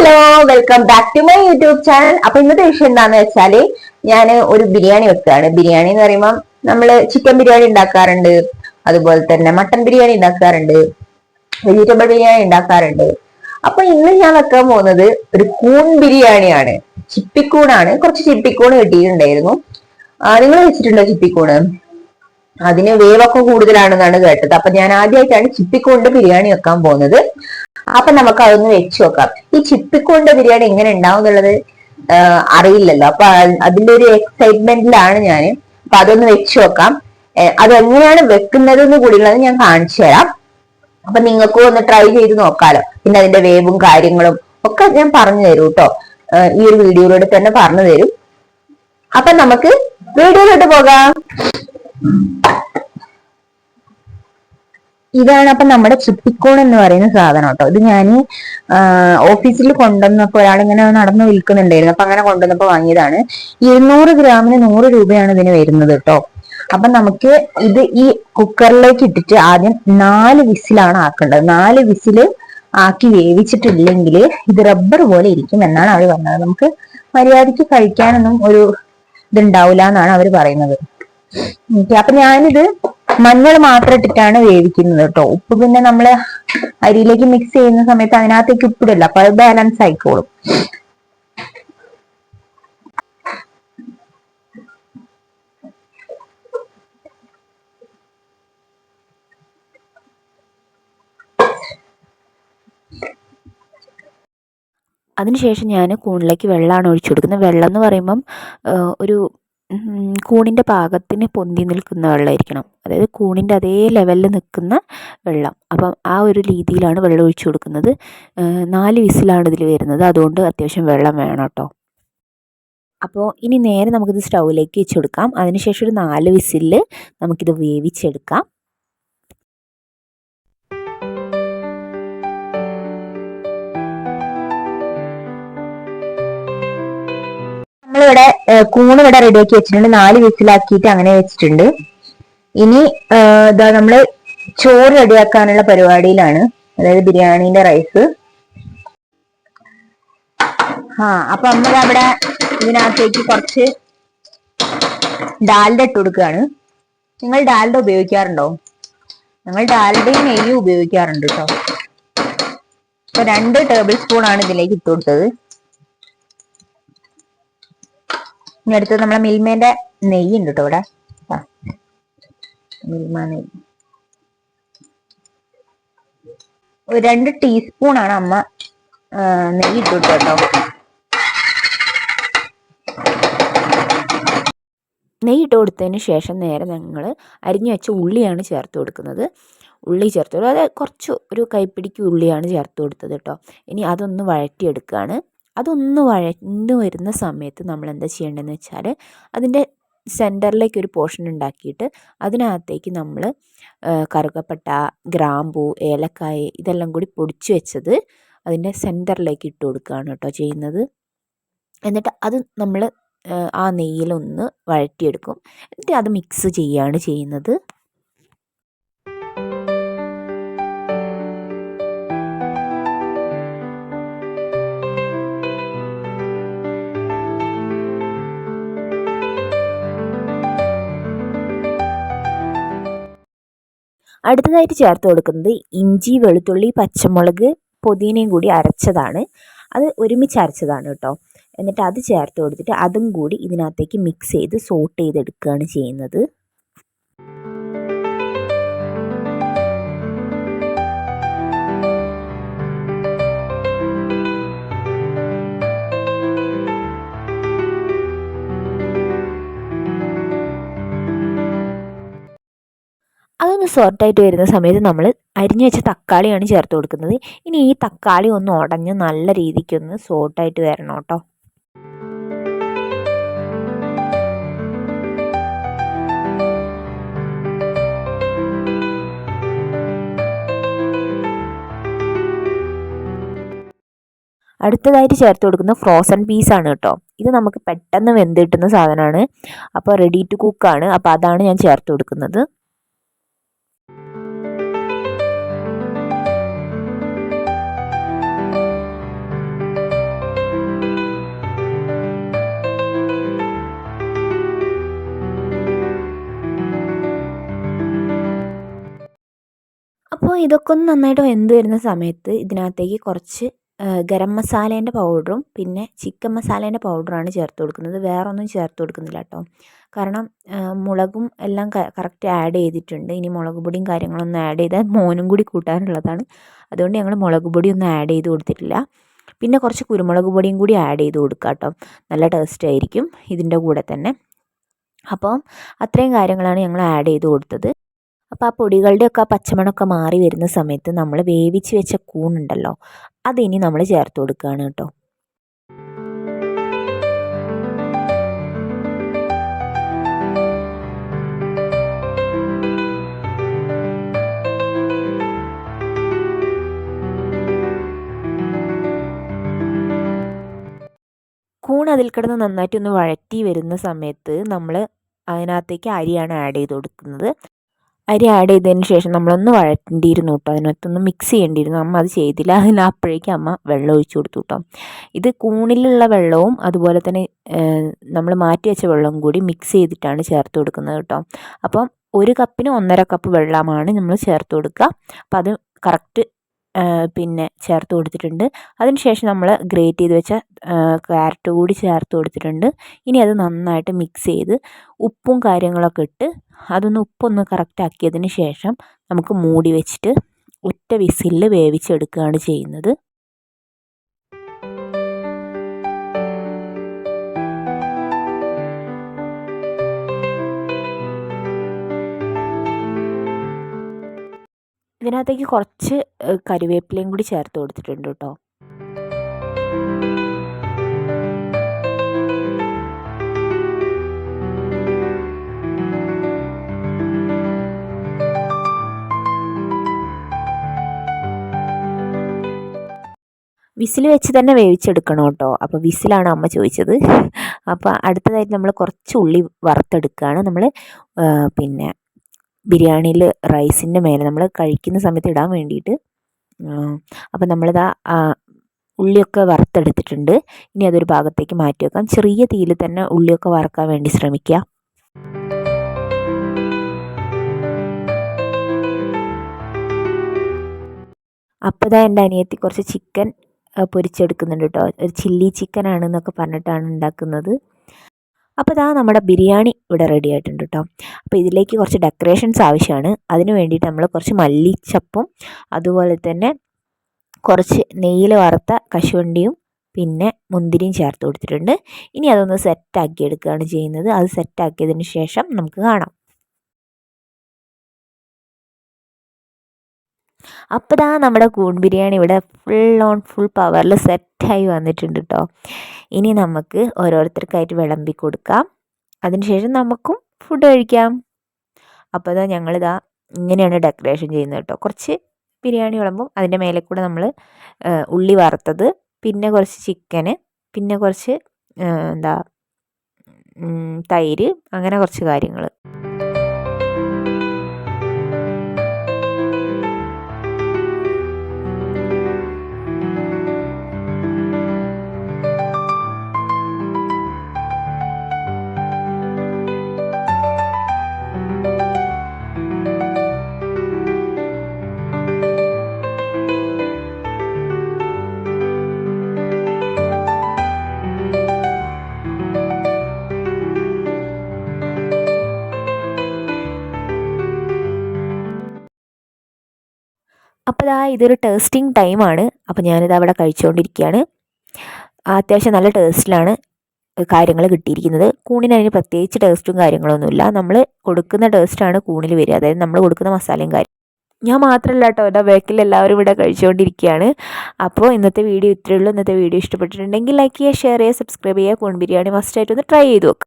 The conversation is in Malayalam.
Hello welcome back to my YouTube channel അപ്പൊ ഇന്നത്തെ വിഷയം എന്താന്ന് വെച്ചാൽ ഞാൻ ഒരു ബിരിയാണി വെക്കുകയാണ്. ബിരിയാണി എന്ന് പറയുമ്പോൾ നമ്മൾ ചിക്കൻ ബിരിയാണി ഉണ്ടാക്കാറുണ്ട്. അതുപോലെ തന്നെ മട്ടൻ ബിരിയാണി ഉണ്ടാക്കാറുണ്ട്. വെജിറ്റബിൾ ബിരിയാണി ഉണ്ടാക്കാറുണ്ട്. അപ്പൊ ഇന്ന് ഞാൻ വെക്കാൻ പോകുന്നത് ഒരു കൂൺ ബിരിയാണിയാണ്. ചിപ്പിക്കൂണാണ്. കുറച്ച് ചിപ്പിക്കൂൺ കിട്ടിയിട്ടുണ്ടായിരുന്നു. നിങ്ങൾ വെച്ചിട്ടുണ്ടോ ചിപ്പിക്കൂണ്? അതിന് വേവൊക്കെ കൂടുതലാണെന്നാണ് കേട്ടത്. അപ്പൊ ഞാൻ ആദ്യമായിട്ടാണ് ചിപ്പിക്കൂണിന്റെ ബിരിയാണി വെക്കാൻ പോകുന്നത്. അപ്പൊ നമുക്ക് അതൊന്ന് വെച്ച് നോക്കാം. ഈ ചിപ്പിക്കൂണിന്റെ ബിരിയാണി എങ്ങനെ ഉണ്ടാവും എന്നുള്ളത് അറിയില്ലല്ലോ. അപ്പൊ അതിന്റെ ഒരു എക്സൈറ്റ്മെന്റിലാണ് ഞാൻ അപ്പൊ അതൊന്ന് വെച്ച് നോക്കാം. അതെങ്ങനെയാണ് വെക്കുന്നത് എന്ന് കൂടിയുള്ളത് ഞാൻ കാണിച്ചു തരാം. അപ്പൊ നിങ്ങൾക്കും ഒന്ന് ട്രൈ ചെയ്ത് നോക്കാലോ. പിന്നെ അതിന്റെ വേവും കാര്യങ്ങളും ഒക്കെ ഞാൻ പറഞ്ഞു തരും കേട്ടോ. ഈ ഒരു വീഡിയോയിലൂടെ തന്നെ പറഞ്ഞു തരും. അപ്പൊ നമുക്ക് വീഡിയോയിലോട്ട് പോകാം. ഇതാണ് അപ്പൊ നമ്മുടെ ചിപ്പിക്കോൺ എന്ന് പറയുന്ന സാധനം കേട്ടോ ഇത് ഞാൻ ഓഫീസിൽ കൊണ്ടുവന്നപ്പോ ഒരാളിങ്ങനെ നടന്നു വിൽക്കുന്നുണ്ടായിരുന്നു. അപ്പൊ അങ്ങനെ കൊണ്ടുവന്നപ്പോ വാങ്ങിയതാണ്. ഇരുന്നൂറ് ഗ്രാമിന് നൂറ് രൂപയാണ് ഇതിന് വരുന്നത് കേട്ടോ അപ്പൊ നമുക്ക് ഇത് ഈ കുക്കറിലേക്ക് ഇട്ടിട്ട് ആദ്യം നാല് വിസിലാണ് ആക്കേണ്ടത്. നാല് വിസിൽ ആക്കി വേവിച്ചിട്ടില്ലെങ്കിൽ ഇത് റബ്ബർ പോലെ ഇരിക്കും എന്നാണ് അവർ പറഞ്ഞത്. നമുക്ക് മര്യാദയ്ക്ക് കഴിക്കാനൊന്നും ഒരു ഇതുണ്ടാവില്ല എന്നാണ് അവർ പറയുന്നത് അപ്പൊ ഞാനിത് മഞ്ഞൾ മാത്രം ഇട്ടിട്ടാണ് വേവിക്കുന്നത് കേട്ടോ ഉപ്പ് പിന്നെ നമ്മൾ അരിയിലേക്ക് മിക്സ് ചെയ്യുന്ന സമയത്ത് അതിനകത്തേക്ക് ഉപ്പിടില്ല. അപ്പൊ അത് ബാലൻസ് ആയിക്കോളും. അതിനുശേഷം ഞാൻ കൂണിലേക്ക് വെള്ളമാണ് ഒഴിച്ചു കൊടുക്കുന്നത്. വെള്ളം എന്ന് പറയുമ്പം ഒരു കൂണിന്റെ പാകത്തിന് പൊന്തി നിൽക്കുന്ന വെള്ളമായിരിക്കണം. അതായത് കൂണിന്റെ അതേ ലെവലിൽ നിൽക്കുന്ന വെള്ളം. അപ്പം ആ ഒരു രീതിയിലാണ് വെള്ളം ഒഴിച്ചു കൊടുക്കുന്നത്. നാല് വിസിലാണ് ഇതിൽ വരുന്നത്. അതുകൊണ്ട് അത്യാവശ്യം വെള്ളം വേണം കേട്ടോ. അപ്പോൾ ഇനി നേരെ നമുക്കിത് സ്റ്റൗവിലേക്ക് വെച്ച് കൊടുക്കാം. അതിനുശേഷം ഒരു നാല് വിസിലിൽ നമുക്കിത് വേവിച്ചെടുക്കാം. കൂണ് ഇവിടെ റെഡിയാക്കി വെച്ചിട്ടുണ്ട്. നാല് വിസിലാക്കിയിട്ട് അങ്ങനെ വെച്ചിട്ടുണ്ട്. ഇനി ഇതാ നമ്മൾ ചോറ് റെഡിയാക്കാനുള്ള പരിപാടിയിലാണ്. അതായത് ബിരിയാണിന്റെ റൈസ് ആ അപ്പൊ നമ്മൾ അവിടെ ഇതിനകത്തേക്ക് കുറച്ച് ഡാൽഡ ഇട്ട് കൊടുക്കുകയാണ്. നിങ്ങൾ ഡാൽഡ ഉപയോഗിക്കാറുണ്ടോ? ഞങ്ങൾ ഡാൽഡയും നെയ്യും ഉപയോഗിക്കാറുണ്ട് കേട്ടോ. അപ്പൊ രണ്ട് ടേബിൾ സ്പൂൺ ആണ് ഇതിലേക്ക് ഇട്ട് കൊടുത്തത്. ഇനി അടുത്തത് നമ്മളെ മിൽമേന്റെ നെയ്യ് ഉണ്ട് കേട്ടോ ഇവിടെ. മിൽമ നെയ്യ്. രണ്ട് ടീസ്പൂൺ ആണ് അമ്മ നെയ്യ് ഇട്ടു കേട്ടോ. നെയ്യ് ഇട്ട് കൊടുത്തതിന് ശേഷം നേരെ ഞങ്ങൾ അരിഞ്ഞു വെച്ച ഉള്ളിയാണ് ചേർത്ത് കൊടുക്കുന്നത്. ഉള്ളി ചേർത്ത് കൊടുക്കുക അതായത് കുറച്ച് ഒരു കൈപ്പിടിക്ക് ഉള്ളിയാണ് ചേർത്ത് കൊടുത്തത് കേട്ടോ. ഇനി അതൊന്ന് വഴറ്റിയെടുക്കുകയാണ് അതൊന്ന് വഴന്ന് വരുന്ന സമയത്ത് നമ്മൾ എന്താ ചെയ്യേണ്ടതെന്ന് വെച്ചാൽ അതിന്റെ സെന്ററിലേക്ക് ഒരു പോർഷൻ ഉണ്ടാക്കിയിട്ട് അതിനകത്തേക്ക് നമ്മൾ കറുകപ്പട്ട ഗ്രാമ്പൂ ഏലക്കായ ഇതെല്ലാം കൂടി പൊടിച്ച് വെച്ചത് അതിന്റെ സെന്ററിലേക്ക് ഇട്ട് കൊടുക്കുകയാണ് കേട്ടോ ചെയ്യുന്നത്. എന്നിട്ട് അത് നമ്മൾ ആ നെയ്യിലൊന്ന് വഴറ്റിയെടുക്കും. എന്നിട്ട് അത് മിക്സ് ചെയ്യുകയാണ് ചെയ്യുന്നത്. അടുത്തതായിട്ട് ചേർത്ത് കൊടുക്കുന്നത് ഇഞ്ചി വെളുത്തുള്ളി പച്ചമുളക് പുതിനയും കൂടി അരച്ചതാണ്. അത് ഒരുമിച്ച് അരച്ചതാണ് കേട്ടോ. എന്നിട്ട് അത് ചേർത്ത് കൊടുത്തിട്ട് അതും കൂടി ഇതിനകത്തേക്ക് മിക്സ് ചെയ്ത് സോട്ട് ചെയ്തെടുക്കുകയാണ് ചെയ്യുന്നത്. സോർട്ടായിട്ട് വരുന്ന സമയത്ത് നമ്മൾ അരിഞ്ഞു വെച്ച തക്കാളിയാണ് ചേർത്ത് കൊടുക്കുന്നത്. ഇനി ഈ തക്കാളി ഒന്ന് ഉടഞ്ഞ് നല്ല രീതിക്കൊന്ന് സോർട്ടായിട്ട് വരണം കേട്ടോ. അടുത്തതായിട്ട് ചേർത്ത് കൊടുക്കുന്ന ഫ്രോസൺ പീസാണ് കേട്ടോ. ഇത് നമുക്ക് പെട്ടെന്ന് വെന്ത് കിട്ടുന്ന സാധനമാണ്. അപ്പോൾ റെഡി ടു കുക്കാണ് അപ്പോൾ അതാണ് ഞാൻ ചേർത്ത് കൊടുക്കുന്നത്. ഇതൊക്കെ ഒന്ന് നന്നായിട്ട് വെന്ത് വരുന്ന സമയത്ത് ഇതിനകത്തേക്ക് കുറച്ച് ഗരം മസാലേന്റെ പൗഡറും പിന്നെ ചിക്കൻ മസാലേന്റെ പൗഡറാണ് ചേർത്ത് കൊടുക്കുന്നത്. വേറെ ഒന്നും ചേർത്ത് കൊടുക്കുന്നില്ല കേട്ടോ. കാരണം മുളകും എല്ലാം കറക്റ്റ് ആഡ് ചെയ്തിട്ടുണ്ട്. ഇനി മുളക് പൊടിയും കാര്യങ്ങളൊന്നും ആഡ് ചെയ്താൽ മോനും കൂടി കൂട്ടാനുള്ളതാണ്. അതുകൊണ്ട് ഞങ്ങൾ മുളക് പൊടിയൊന്നും ആഡ് ചെയ്ത് കൊടുത്തിട്ടില്ല. പിന്നെ കുറച്ച് കുരുമുളക് പൊടിയും കൂടി ആഡ് ചെയ്ത് കൊടുക്കുക കേട്ടോ. നല്ല ടേസ്റ്റ് ആയിരിക്കും ഇതിന്റെ കൂടെ തന്നെ. അപ്പം അത്രയും കാര്യങ്ങളാണ് ഞങ്ങൾ ആഡ് ചെയ്ത് കൊടുത്തത്. അപ്പോൾ ആ പൊടികളുടെയൊക്കെ ആ പച്ചമണമൊക്കെ മാറി വരുന്ന സമയത്ത് നമ്മൾ വേവിച്ച് വെച്ച കൂണുണ്ടല്ലോ അതിനി നമ്മൾ ചേർത്ത് കൊടുക്കുകയാണ് കേട്ടോ. കൂൺ അതിൽ കിടന്ന് നന്നായിട്ട് ഒന്ന് വഴറ്റി വരുന്ന സമയത്ത് നമ്മൾ അതിനകത്തേക്ക് അരിയാണ് ആഡ് ചെയ്ത് കൊടുക്കുന്നത്. അരി ആഡ് ചെയ്തതിന് ശേഷം നമ്മളൊന്ന് വഴറ്റേണ്ടിയിരുന്നു കേട്ടോ അതിനകത്തൊന്ന് മിക്സ് ചെയ്യേണ്ടിയിരുന്നു. അമ്മ അത് ചെയ്തില്ല. അതിന് അപ്പോഴേക്കും അമ്മ വെള്ളം ഒഴിച്ചു കൊടുത്തു കേട്ടോ ഇത് കൂണിലുള്ള വെള്ളവും അതുപോലെ തന്നെ നമ്മൾ മാറ്റി വെച്ച വെള്ളവും കൂടി മിക്സ് ചെയ്തിട്ടാണ് ചേർത്ത് കൊടുക്കുന്നത് കേട്ടോ അപ്പം ഒരു കപ്പിന് ഒന്നര കപ്പ് വെള്ളമാണ് നമ്മൾ ചേർത്ത് കൊടുക്കുക. അപ്പം അത് കറക്റ്റ് പിന്നെ ചേർത്ത് കൊടുത്തിട്ടുണ്ട്. അതിനുശേഷം നമ്മൾ ഗ്രേറ്റ് ചെയ്ത് വെച്ച ക്യാരറ്റ് കൂടി ചേർത്ത് കൊടുത്തിട്ടുണ്ട്. ഇനി അത് നന്നായിട്ട് മിക്സ് ചെയ്ത് ഉപ്പും കാര്യങ്ങളൊക്കെ ഇട്ട് അതൊന്ന് ഉപ്പൊന്ന് കറക്റ്റ് ആക്കിയതിന് ശേഷം നമുക്ക് മൂടി വെച്ചിട്ട് ഒറ്റ വിസിലിൽ വേവിച്ചെടുക്കുകയാണ് ചെയ്യുന്നത്. ഇതിനകത്തേക്ക് കുറച്ച് കരിവേപ്പിലയും കൂടി ചേർത്ത് കൊടുത്തിട്ടുണ്ട് കേട്ടോ. വിസിൽ വെച്ച് തന്നെ വേവിച്ചെടുക്കണം കേട്ടോ. അപ്പോൾ വിസിലാണ് അമ്മ ചോദിച്ചത്. അപ്പോൾ അടുത്തതായിട്ട് നമ്മൾ കുറച്ച് ഉള്ളി വറുത്തെടുക്കുകയാണ്. നമ്മൾ പിന്നെ ബിരിയാണിയിൽ റൈസിന്റെ മേലെ നമ്മൾ കഴിക്കുന്ന സമയത്ത് ഇടാൻ വേണ്ടിയിട്ട് അപ്പോൾ നമ്മളിതാ ഉള്ളിയൊക്കെ വറുത്തെടുത്തിട്ടുണ്ട്. ഇനി അതൊരു ഭാഗത്തേക്ക് മാറ്റി വെക്കാം. ചെറിയ തീയിൽ തന്നെ ഉള്ളിയൊക്കെ വറുക്കാൻ വേണ്ടി ശ്രമിക്കുക അപ്പോൾ ഇതാ എന്റെ അനിയത്തി കുറച്ച് ചിക്കൻ പൊരിച്ചെടുക്കുന്നുണ്ട് കേട്ടോ. ഒരു ചില്ലി ചിക്കൻ ആണെന്നൊക്കെ പറഞ്ഞിട്ടാണ് ഉണ്ടാക്കുന്നത്. അപ്പോൾ ഇതാ നമ്മുടെ ബിരിയാണി ഇവിടെ റെഡി ആയിട്ടുണ്ട് കേട്ടോ അപ്പോൾ ഇതിലേക്ക് കുറച്ച് ഡെക്കറേഷൻസ് ആവശ്യമാണ്. അതിന് വേണ്ടിയിട്ട് നമ്മൾ കുറച്ച് മല്ലിച്ചപ്പും അതുപോലെ തന്നെ കുറച്ച് നെയ്യിൽ വറുത്ത കശുവണ്ടിയും പിന്നെ മുന്തിരിയും ചേർത്ത് കൊടുത്തിട്ടുണ്ട്. ഇനി അതൊന്ന് സെറ്റാക്കി എടുക്കുകയാണ് ചെയ്യുന്നത്. അത് സെറ്റാക്കിയതിന് ശേഷം നമുക്ക് കാണാം. അപ്പോൾ ഇതാ നമ്മുടെ കൂൺ ബിരിയാണി ഇവിടെ ഫുൾ ഓൺ ഫുൾ പവറിൽ സെറ്റായി വന്നിട്ടുണ്ട് കേട്ടോ ഇനി നമുക്ക് ഓരോരുത്തർക്കായിട്ട് വിളമ്പി കൊടുക്കാം. അതിനുശേഷം നമുക്കും ഫുഡ് കഴിക്കാം. അപ്പോൾ ഇതാ ഞങ്ങളിതാ ഇങ്ങനെയാണ് ഡെക്കറേഷൻ ചെയ്യുന്നത് കേട്ടോ കുറച്ച് ബിരിയാണി വിളമ്പും അതിന്റെ മേലെ കൂടെ നമ്മൾ ഉള്ളി വറുത്തത് പിന്നെ കുറച്ച് ചിക്കന് പിന്നെ കുറച്ച് എന്താ തൈര് അങ്ങനെ കുറച്ച് കാര്യങ്ങൾ ഇതാ ഇതൊരു ടേസ്റ്റിംഗ് ടൈമാണ് അപ്പോൾ ഞാനിത് അവിടെ കഴിച്ചുകൊണ്ടിരിക്കുകയാണ് അത്യാവശ്യം നല്ല ടേസ്റ്റിലാണ് കാര്യങ്ങൾ കിട്ടിയിരിക്കുന്നത്. കൂണിന് അതിന് പ്രത്യേകിച്ച് ടേസ്റ്റും കാര്യങ്ങളൊന്നുമില്ല. നമ്മൾ കൊടുക്കുന്ന ടേസ്റ്റാണ് കൂണിൽ വരിക. അതായത് നമ്മൾ കൊടുക്കുന്ന മസാലയും കാര്യം ഞാൻ മാത്രമല്ല കേട്ടോ എന്റെ ബാക്കിൽ എല്ലാവരും ഇവിടെ കഴിച്ചുകൊണ്ടിരിക്കുകയാണ് അപ്പോൾ ഇന്നത്തെ വീഡിയോ ഇത്രയേ ഉള്ളൂ. ഇന്നത്തെ വീഡിയോ ഇഷ്ടപ്പെട്ടിട്ടുണ്ടെങ്കിൽ ലൈക്ക് ചെയ്യുക ഷെയർ ചെയ്യുക സബ്സ്ക്രൈബ് ചെയ്യുക. കൂൺ ബിരിയാണി മസ്റ്റായിട്ടൊന്ന് ട്രൈ ചെയ്ത് നോക്കുക